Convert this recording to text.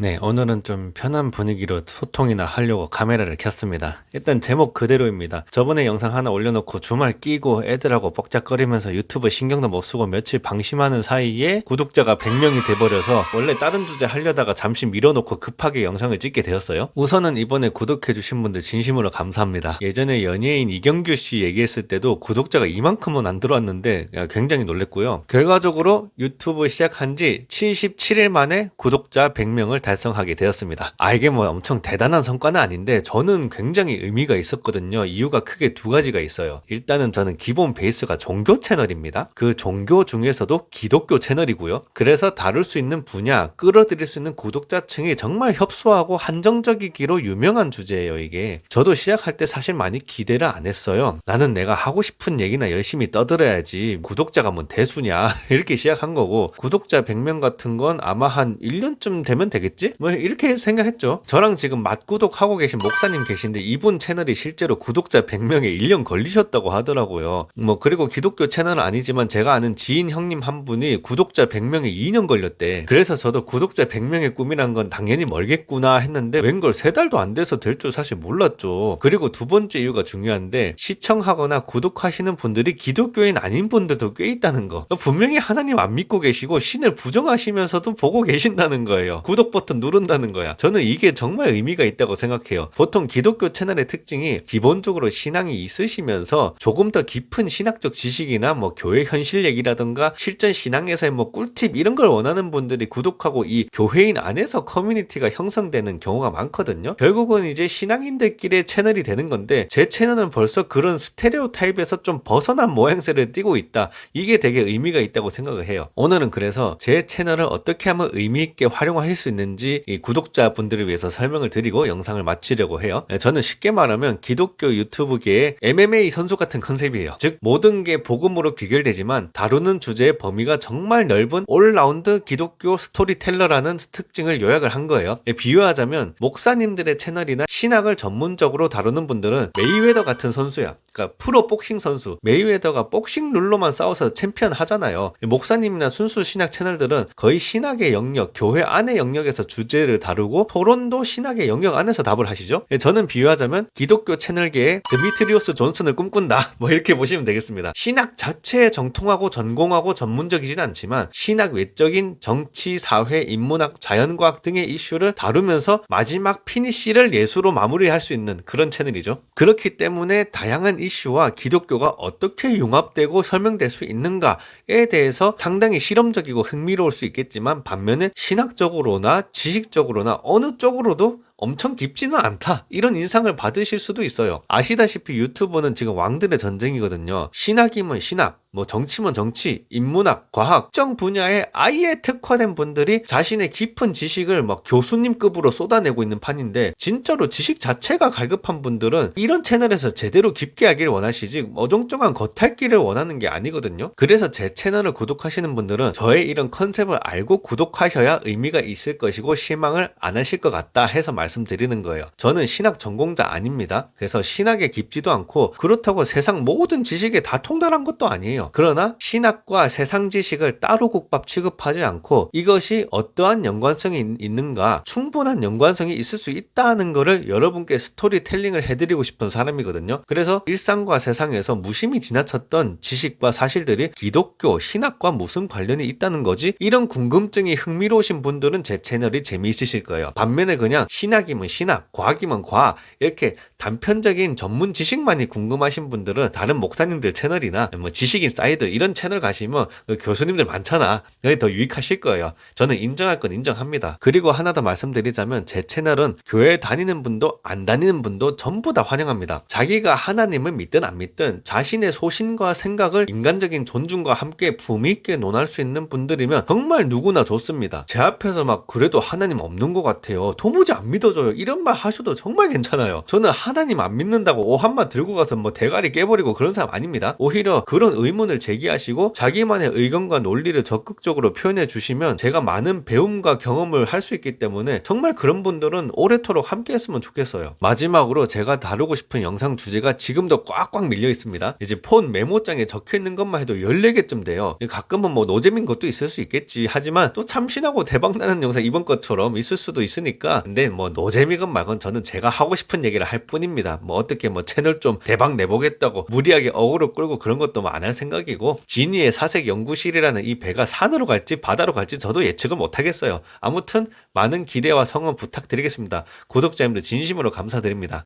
네, 오늘은 좀 편한 분위기로 소통이나 하려고 카메라를 켰습니다. 일단 제목 그대로입니다. 저번에 영상 하나 올려놓고 주말 끼고 애들하고 뻑짝거리면서 유튜브 신경도 못 쓰고 며칠 방심하는 사이에 구독자가 100명이 돼버려서 원래 다른 주제 하려다가 잠시 밀어놓고 급하게 영상을 찍게 되었어요. 우선은 이번에 구독해주신 분들 진심으로 감사합니다. 예전에 연예인 이경규 씨 얘기했을 때도 구독자가 이만큼은 안 들어왔는데 굉장히 놀랬고요. 결과적으로 유튜브 시작한 지 77일 만에 구독자 100명을 달성하게 되었습니다. 아, 이게 뭐 엄청 대단한 성과는 아닌데 저는 굉장히 의미가 있었거든요. 이유가 크게 두 가지가 있어요. 일단은 저는 기본 베이스가 종교 채널입니다. 그 종교 중에서도 기독교 채널이고요. 그래서 다룰 수 있는 분야, 끌어들일 수 있는 구독자층이 정말 협소하고 한정적이기로 유명한 주제예요, 이게. 저도 시작할 때 사실 많이 기대를 안 했어요. 나는 내가 하고 싶은 얘기나 열심히 떠들어야지 구독자가 뭔 대수냐 이렇게 시작한 거고 구독자 100명 같은 건 아마 한 1년쯤 되면 되겠 지? 뭐 이렇게 생각했죠. 저랑 지금 맞구독 하고 계신 목사님 계신데 이분 채널이 실제로 구독자 100명에 1년 걸리셨다고 하더라고요. 뭐 그리고 기독교 채널은 아니지만 제가 아는 지인 형님 한 분이 구독자 100명에 2년 걸렸대. 그래서 저도 구독자 100명의 꿈이란 건 당연히 멀겠구나 했는데 웬걸 세 달도 안 돼서 될 줄 사실 몰랐죠. 그리고 두 번째 이유가 중요한데 시청하거나 구독하시는 분들이 기독교인 아닌 분들도 꽤 있다는 거. 분명히 하나님 안 믿고 계시고 신을 부정하시면서도 보고 계신다는 거예요. 구독 버튼 누른다는 거야. 저는 이게 정말 의미가 있다고 생각해요. 보통 기독교 채널의 특징이 기본적으로 신앙이 있으시면서 조금 더 깊은 신학적 지식이나 뭐 교회 현실 얘기라든가 실전 신앙에서의 뭐 꿀팁 이런 걸 원하는 분들이 구독하고 이 교회인 안에서 커뮤니티가 형성되는 경우가 많거든요. 결국은 이제 신앙인들끼리의 채널이 되는 건데 제 채널은 벌써 그런 스테레오 타입에서 좀 벗어난 모양새를 띠고 있다. 이게 되게 의미가 있다고 생각을 해요. 오늘은 그래서 제 채널을 어떻게 하면 의미 있게 활용할 수 있는지 이 구독자분들을 위해서 설명을 드리고 영상을 마치려고 해요. 네, 저는 쉽게 말하면 기독교 유튜브계의 MMA 선수 같은 컨셉이에요. 즉 모든 게 복음으로 귀결되지만 다루는 주제의 범위가 정말 넓은 올라운드 기독교 스토리텔러라는 특징을 요약을 한 거예요. 예, 비유하자면 목사님들의 채널이나 신학을 전문적으로 다루는 분들은 메이웨더 같은 선수야. 그러니까 프로 복싱 선수. 메이웨더가 복싱 룰로만 싸워서 챔피언 하잖아요. 목사님이나 순수 신학 채널들은 거의 신학의 영역, 교회 안의 영역에서 주제를 다루고 토론도 신학의 영역 안에서 답을 하시죠. 예, 저는 비유하자면 기독교 채널계의 드미트리오스 존슨을 꿈꾼다. 뭐 이렇게 보시면 되겠습니다. 신학 자체에 정통하고 전공하고 전문적이진 않지만 신학 외적인 정치, 사회, 인문학, 자연과학 등의 이슈를 다루면서 마지막 피니쉬를 예수로 마무리할 수 있는 그런 채널이죠. 그렇기 때문에 다양한 이슈와 기독교가 어떻게 융합되고 설명될 수 있는가에 대해서 상당히 실험적이고 흥미로울 수 있겠지만 반면에 신학적으로나 지식적으로나 어느 쪽으로도 엄청 깊지는 않다. 이런 인상을 받으실 수도 있어요. 아시다시피 유튜브는 지금 왕들의 전쟁이거든요. 신학이면 신학, 뭐 정치면 정치, 인문학, 과학, 특정 분야에 아예 특화된 분들이 자신의 깊은 지식을 막 교수님급으로 쏟아내고 있는 판인데 진짜로 지식 자체가 갈급한 분들은 이런 채널에서 제대로 깊게 하길 원하시지 어정쩡한 겉핥기를 원하는 게 아니거든요. 그래서 제 채널을 구독하시는 분들은 저의 이런 컨셉을 알고 구독하셔야 의미가 있을 것이고 실망을 안 하실 것 같다 해서 말 씀드리는 거예요. 저는 신학 전공자 아닙니다. 그래서 신학에 깊지도 않고 그렇다고 세상 모든 지식에 다 통달한 것도 아니에요. 그러나 신학과 세상 지식을 따로 국밥 취급하지 않고 이것이 어떠한 연관성이 있- 있는가 충분한 연관성이 있을 수 있다는 거를 여러분께 스토리텔링을 해드리고 싶은 사람이거든요. 그래서 일상과 세상에서 무심히 지나쳤던 지식과 사실들이 기독교, 신학과 무슨 관련이 있다는 거지? 이런 궁금증이 흥미로우신 분들은 제 채널이 재미있으실 거예요. 반면에 그냥 신학 이면 신학, 과학이면 과학 이렇게 단편적인 전문 지식만이 궁금하신 분들은 다른 목사님들 채널이나 뭐 지식인 사이드 이런 채널 가시면 그 교수님들 많잖아. 여기 더 유익하실 거예요. 저는 인정할 건 인정합니다. 그리고 하나 더 말씀드리자면 제 채널은 교회 다니는 분도 안 다니는 분도 전부 다 환영합니다. 자기가 하나님을 믿든 안 믿든 자신의 소신과 생각을 인간적인 존중과 함께 품위 있게 논할 수 있는 분들이면 정말 누구나 좋습니다. 제 앞에서 막 그래도 하나님 없는 것 같아요. 도무지 안 믿어. 믿어줘요. 이런 말 하셔도 정말 괜찮아요. 저는 하나님 안 믿는다고 오한마 들고 가서 뭐 대가리 깨버리고 그런 사람 아닙니다. 오히려 그런 의문을 제기하시고 자기만의 의견과 논리를 적극적으로 표현해 주시면 제가 많은 배움과 경험을 할 수 있기 때문에 정말 그런 분들은 오래도록 함께 했으면 좋겠어요. 마지막으로 제가 다루고 싶은 영상 주제가 지금도 꽉꽉 밀려 있습니다. 이제 폰 메모장에 적혀 있는 것만 해도 14개쯤 돼요. 가끔은 뭐 노잼인 것도 있을 수 있겠지. 하지만 또 참신하고 대박나는 영상 이번 것처럼 있을 수도 있으니까. 근데 뭐 노잼이건 말건 저는 제가 하고 싶은 얘기를 할 뿐입니다. 뭐 어떻게 뭐 채널 좀 대박 내보겠다고 무리하게 어그로 끌고 그런 것도 뭐 안 할 생각이고 지니의 사색 연구실이라는 이 배가 산으로 갈지 바다로 갈지 저도 예측을 못 하겠어요. 아무튼 많은 기대와 성원 부탁드리겠습니다. 구독자님들 진심으로 감사드립니다.